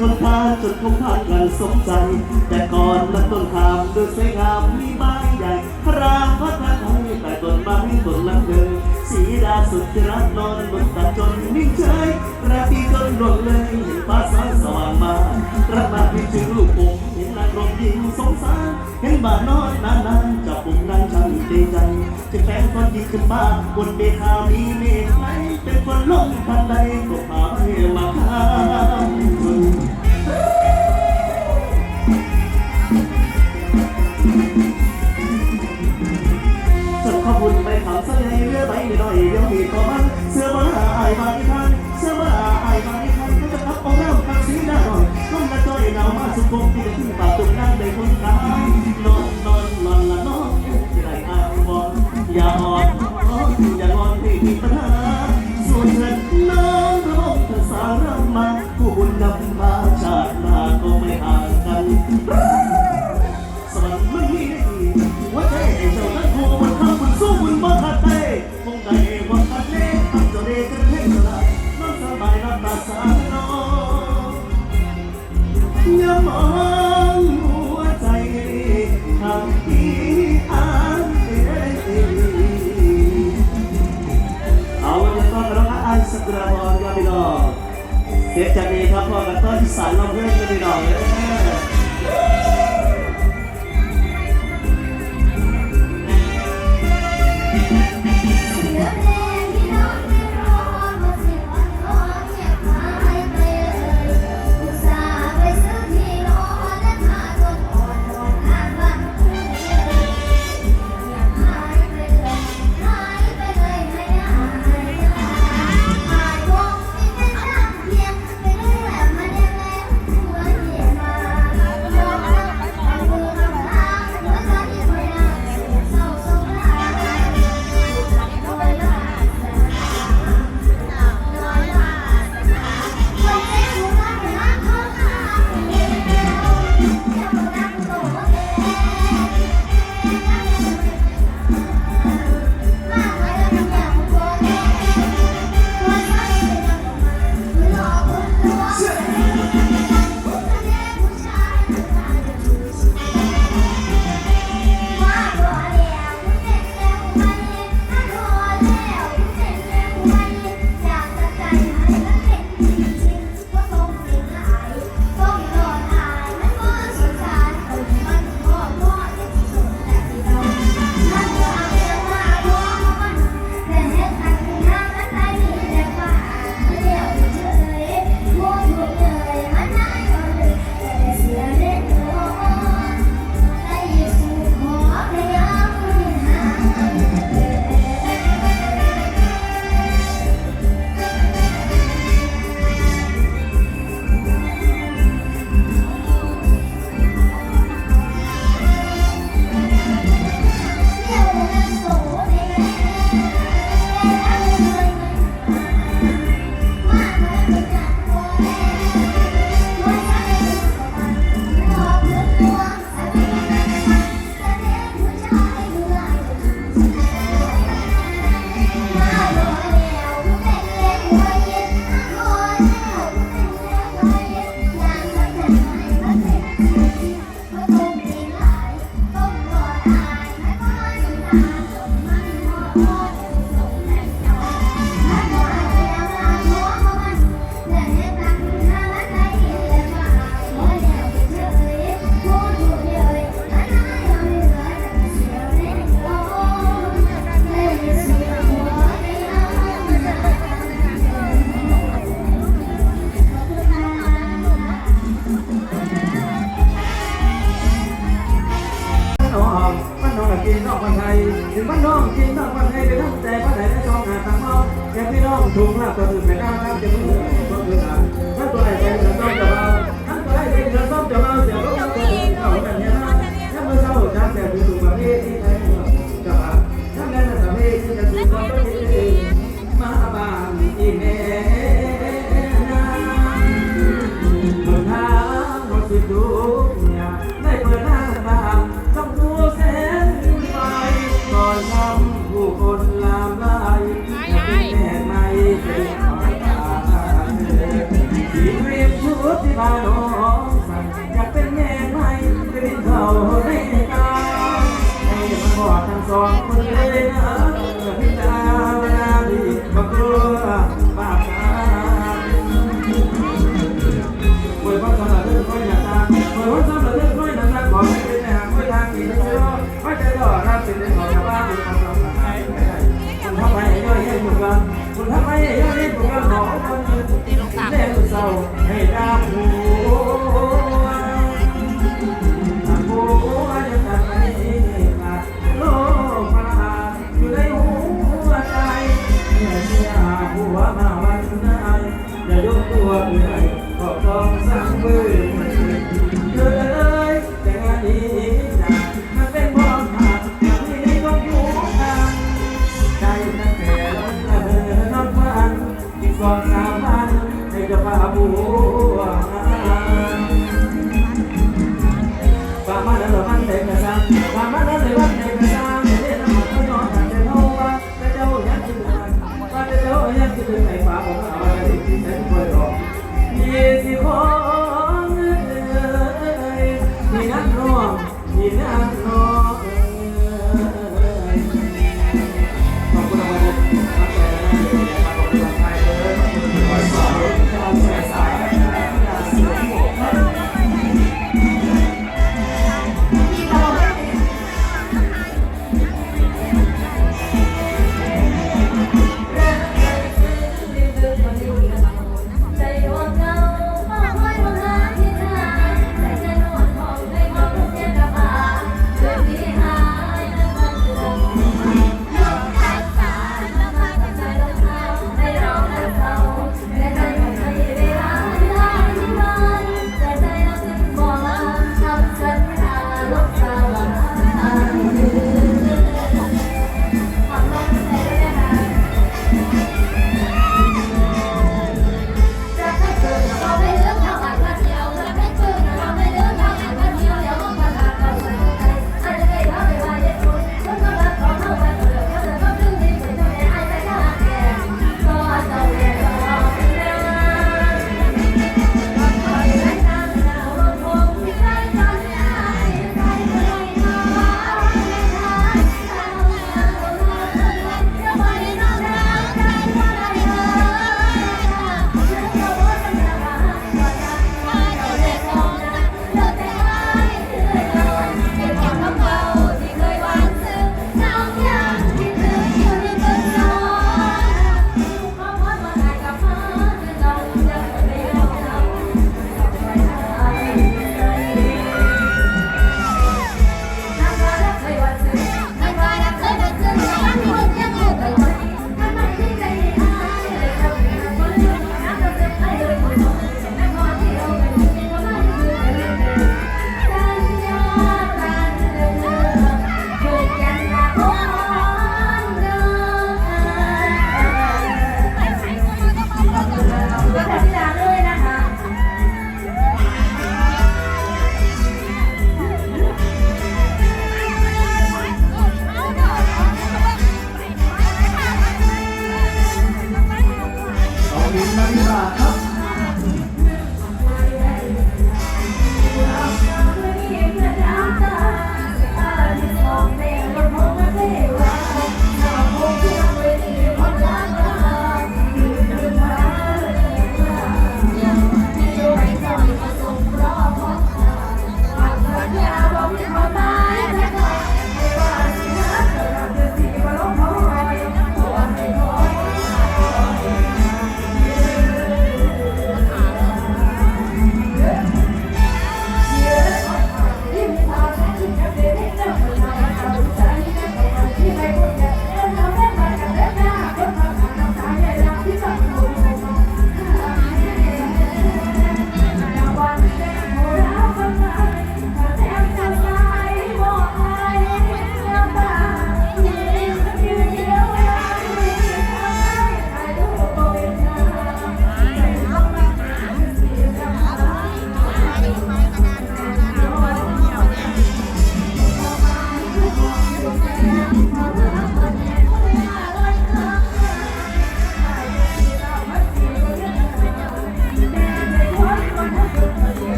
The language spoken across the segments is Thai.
ท้องฟ้าจุดพงพานกันสมใจ แต่ก่อนนั้นต้นขามดูสวยงามมีใบใหญ่พระราพระทางให้แต่ต้นไม้ต้นลังเดินสีดาสุดที่รักนอนบนตัดจนนิ่งเฉยราตรีจนหลงเลยเห็นฟ้าสายสว่างมารักมาพิจิตรลูกผมเห็นนางรอมยิงสงสารเห็นบ้านนอนนานๆจับปุ่มนางช่างใจใจจะแฟนคนดีขึ้นบ้านบนเบคามีเมฆไหลเป็นคนลงทันใดก็พาให้มาข้า ขอบคุณไปเขาสักไงเรื่อไปหน่อยเดี๋ยมีก็ม กุณาพรครับพี่น้องเสียจะมีครับพ่อกับต้นสันลำเพื่อนครับพี่น้องเลย กินนอกบ้านไทยถึงบ้านน้องกินนอกบ้านไทยไปนั่งแต่ผ้านไหนได้ทองหาตังเมาแก่พี่น้องถุงละตัวอื่นไม่กล้ารับจะมือก็คือหาถ้าตัวไหนเป็นเงินต้องจะเมาถ้าตัวไหนเป็นเงินต้องจะเมาเสียก็ บ้านน้องสั่งอยากเป็นแม่ไม้กระดิ่งเขาในตาให้มันบอกทั้งสองคนเลยนะพิจารณาดีบักลัวบาปตามวยพัฒนาเรื่องค่อยหน้าตาวยพัฒนาเรื่องค่อยหน้าตาขอให้เป็นทางค่อยทางอีนะจ๊ะค่อยจะรอรับเป็นของชาวบ้านคุณทำเราหายได้คุณทำไมย่อยให้หมดกันคุณทำไมย่อยให้หมดกันหนอคนเล่นเศร้าให้ดา ต้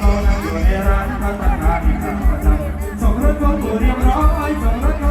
เรานั่งอยู่ในร้านพัฒนาที่ทำประจำส่งรถของผู้เรียบร้อยส่งรถ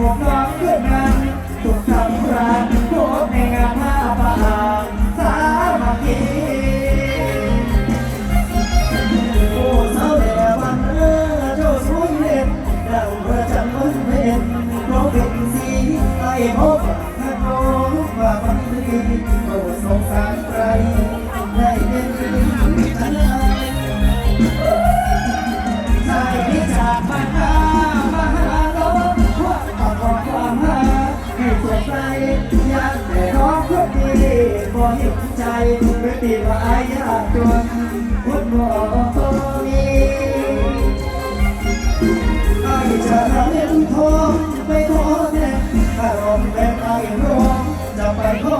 ผมน้องเกิดมา ว่าอายาตัววุฒิบอกมีอายจะรับเล่นทองไม่ท้อแน่อารมณ์แบบอายร้องจะไปขอ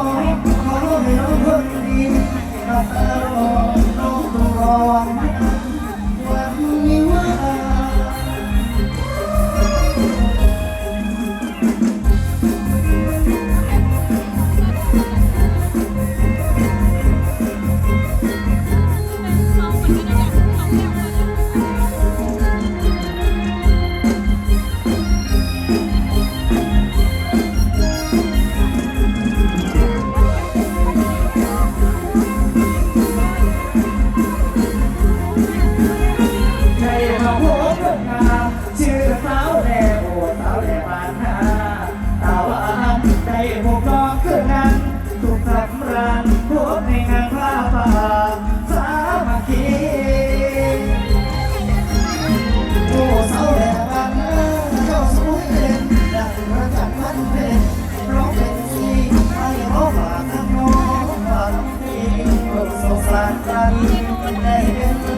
ากกันได้เป็น